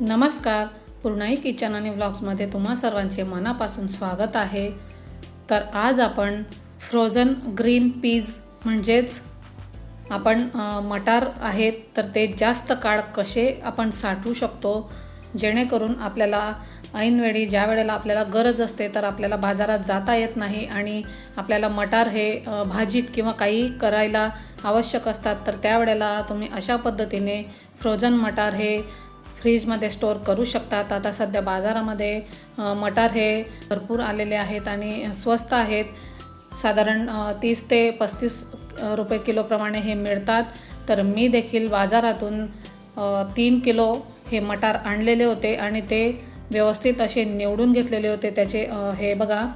नमस्कार. पूर्णाई किचन आणि व्लॉग्समध्ये तुम्हा सर्वांचे मनापासून स्वागत आहे. तर आज आपण फ्रोझन ग्रीन पीज म्हणजेच आपण मटार आहेत तर ते जास्त काळ कसे आपण साठवू शकतो जेणेकरून आपल्याला ऐनवेळी ज्या वेळेला आपल्याला गरज असते तर आपल्याला बाजारात जाता येत नाही आणि आपल्याला मटार हे भाजीत किंवा काही करायला आवश्यक असतात तर त्यावेळेला तुम्ही अशा पद्धतीने फ्रोझन मटार हे फ्रीजमध्ये स्टोअर करू शकतात. आता सध्या बाजारामध्ये मटार हे भरपूर आलेले आहेत आणि स्वस्त आहेत. साधारण तीस ते पस्तीस रुपये किलोप्रमाणे हे मिळतात. तर मी देखील बाजारातून तीन किलो हे मटार आणलेले होते आणि ते व्यवस्थित असे निवडून घेतलेले होते. त्याचे हे बघा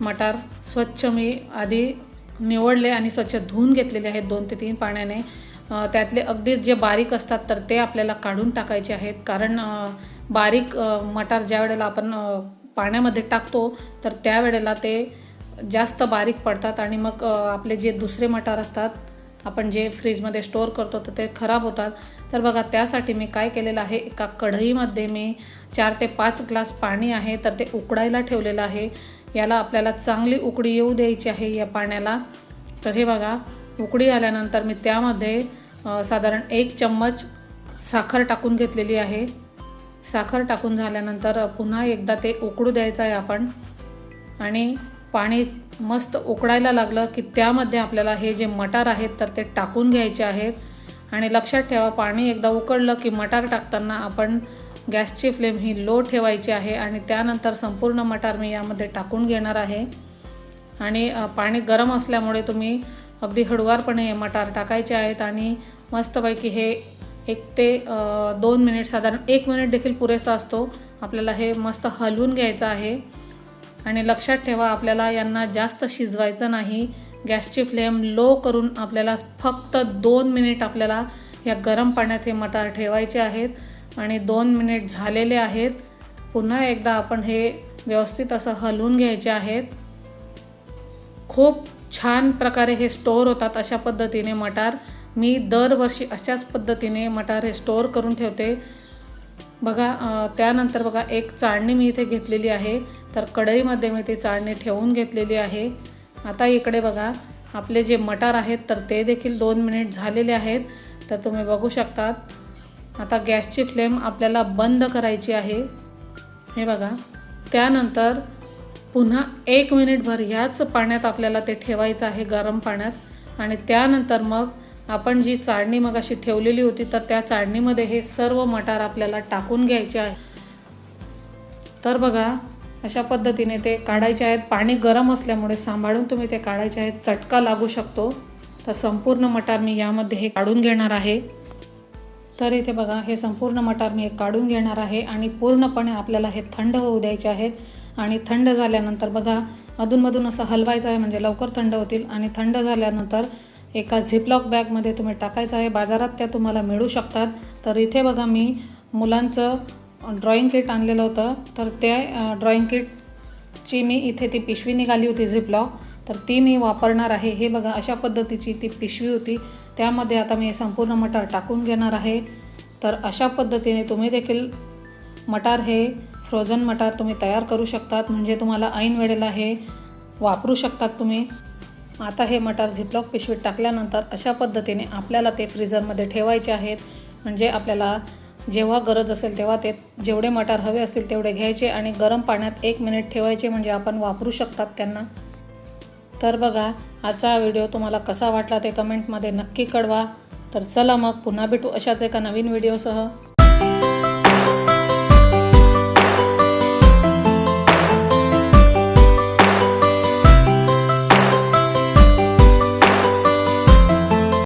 मटार स्वच्छ मी आधी निवडले आणि स्वच्छ धुवून घेतलेले आहेत दोन ते तीन पाण्याने. त्यातले अगदीच जे बारीक असतात तर ते आपल्याला काढून टाकायचे आहेत. कारण बारीक मटार ज्या वेळेला आपण पाण्यामध्ये टाकतो तर त्यावेळेला ते जास्त बारीक पडतात आणि मग आपले जे दुसरे मटार असतात आपण जे फ्रीजमध्ये स्टोअर करतो तर ते खराब होतात. तर बघा त्यासाठी मी काय केलेलं आहे एका कढईमध्ये मी चार ते पाच ग्लास पाणी आहे तर ते उकडायला ठेवलेलं आहे. याला आपल्याला चांगली उकडी येऊ द्यायची आहे या पाण्याला. तर हे बघा उकडी आल्यानंतर मी त्यामध्ये साधारण एक चम्मच साखर टाकून घेतलेली आहे. साखर टाकून झाल्यानंतर पुन्हा एकदा ते उकडू द्यायचं आहे आपण. आणि पाणी मस्त उकडायला लागलं की त्यामध्ये आपल्याला हे जे मटार आहेत तर ते टाकून घ्यायचे आहेत. आणि लक्षात ठेवा पाणी एकदा उकडलं की मटार टाकताना आपण गॅसची फ्लेम ही लो ठेवायची आहे आणि त्यानंतर संपूर्ण मटार मी यामध्ये टाकून घेणार आहे. आणि पाणी गरम असल्यामुळे तुम्ही अगदी हळुवारपणे हे मटार टाकायचे आहेत आणि मस्तपैकी हे एक ते दोन मिनिट साधारण एक मिनिट देखील पुरेसा असतो. आपल्याला हे मस्त हलवून घ्यायचं आहे. आणि लक्षात ठेवा आपल्याला यांना जास्त शिजवायचं नाही. गॅसची फ्लेम लो करून आपल्याला फक्त दोन मिनिट आपल्याला या गरम पाण्यात हे मटार ठेवायचे आहेत. आणि दोन मिनिट झालेले आहेत. पुन्हा एकदा आपण हे व्यवस्थित असं हलवून घ्यायचे आहेत. खूप छान प्रकारे हे स्टोअर होतात अशा पद्धतीने मटार. मी दरवर्षी अशाच पद्धतीने मटार हे स्टोअर करून ठेवते. बघा त्यानंतर बघा एक चाळणी मी इथे घेतलेली आहे. तर कढईमध्ये मी ती चाळणी ठेवून घेतलेली आहे. आता इकडे बघा आपले जे मटार आहेत तर ते देखील दोन मिनिट झालेले आहेत. तर तुम्ही बघू शकतात. आता गॅसची फ्लेम आपल्याला बंद करायची आहे. हे बघा. त्यानंतर पुन्हा एक मिनिटभर ह्याच पाण्यात आपल्याला ते ठेवायचं आहे गरम पाण्यात. आणि त्यानंतर मग आपण जी चाळणी मग अशी ठेवलेली होती तर त्या चाळणीमध्ये हे सर्व मटार आपल्याला टाकून घ्यायचे आहे. तर बघा अशा पद्धतीने ते काढायचे आहेत. पाणी गरम असल्यामुळे सांभाळून तुम्ही ते काढायचे आहेत. चटका लागू शकतो. तर संपूर्ण मटार मी यामध्ये हे काढून घेणार आहे. तर इथे बघा हे संपूर्ण मटार मी एक काढून घेणार आहे. आणि पूर्णपणे आपल्याला हे थंड होऊ द्यायचे आहेत. आणि थंड झाल्यानंतर बघा अधूनमधून असं हलवायचं आहे म्हणजे लवकर थंड होतील आणि थंड झाल्यानंतर एका झिपलॉक बॅगमध्ये तुम्ही टाकायचं आहे. बाजारात त्या तुम्हाला मिळू शकतात. तर इथे बघा मी मुलांचं ड्रॉईंग किट आणलेलं होतं. तर ते ड्रॉईंग किटची मी इथे ती पिशवी निघाली होती झिपलॉक. तर ती मी वापरणार आहे. हे बघा अशा पद्धतीची ती पिशवी होती. त्यामध्ये आता मी संपूर्ण मटार टाकून घेणार आहे. तर अशा पद्धतीने तुम्ही देखील मटार हे फ्रोझन मटार तुम्ही तयार करू शकतात म्हणजे तुम्हाला ऐन वेळेला हे वापरू शकतात तुम्ही. आता हे मटार झिपलॉक पिशवीत टाकल्यानंतर अशा पद्धतीने आपल्याला ते फ्रीझरमध्ये ठेवायचे आहेत. म्हणजे आपल्याला जेव्हा गरज असेल तेव्हा ते जेवढे मटार हवे असतील तेवढे घ्यायचे आणि गरम पाण्यात एक मिनिट ठेवायचे म्हणजे आपण वापरू शकतात त्यांना. तर बघा आजचा व्हिडिओ तुम्हाला कसा वाटला ते कमेंटमध्ये नक्की कळवा. तर चला मग पुन्हा भेटू अशाच एका नवीन व्हिडिओसह.